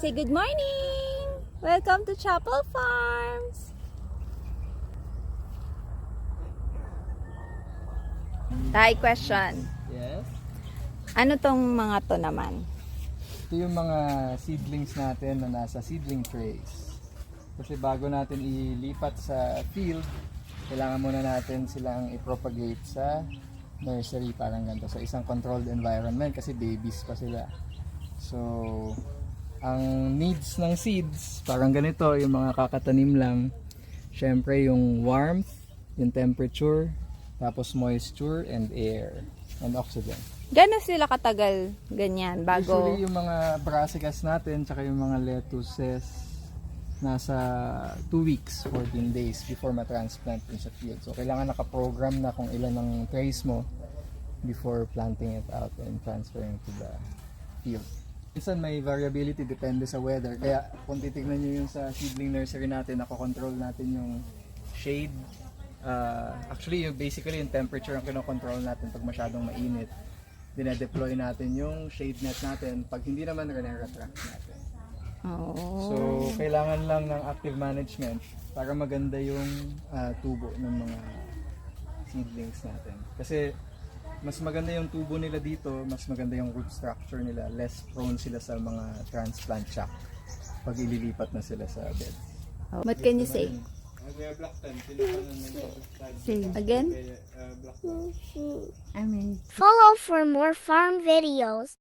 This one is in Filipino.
Say good morning! Welcome to Chapel Farms! Tay, question. Yes. Ano tong mga to naman? Ito yung mga seedlings natin na nasa seedling trays. Kasi bago natin ilipat sa field, kailangan muna natin silang i-propagate sa nursery parang ganito sa isang controlled environment kasi babies pa sila. So, ang needs ng seeds, parang ganito, yung mga kakatanim lang. Syempre, yung warmth, yung temperature, tapos moisture and air and oxygen. Gano'n sila katagal ganyan bago... Usually yung mga brassicas natin tsaka yung mga lettuces nasa 2 weeks, 14 days before ma-transplant dun sa field. So kailangan naka-program na kung ilan ang trays mo before planting it out and transferring to the field. Minsan may variability depende sa weather. Kaya kung titignan nyo yung sa seedling nursery natin, nako-control natin yung shade. Uh, actually, yung basically yung temperature ang kinokontrol natin pag masyadong mainit. Dinedeploy natin yung shade net natin. Pag hindi naman, rene-retract natin. Oo. So, kailangan lang ng active management para maganda yung ah, tubo ng mga seedlings natin. Kasi mas maganda yung tubo nila dito, mas maganda yung root structure nila, less prone sila sa mga transplant shock pag ililipat na sila sa bed. What can you say? Say again? I mean, follow for more farm videos.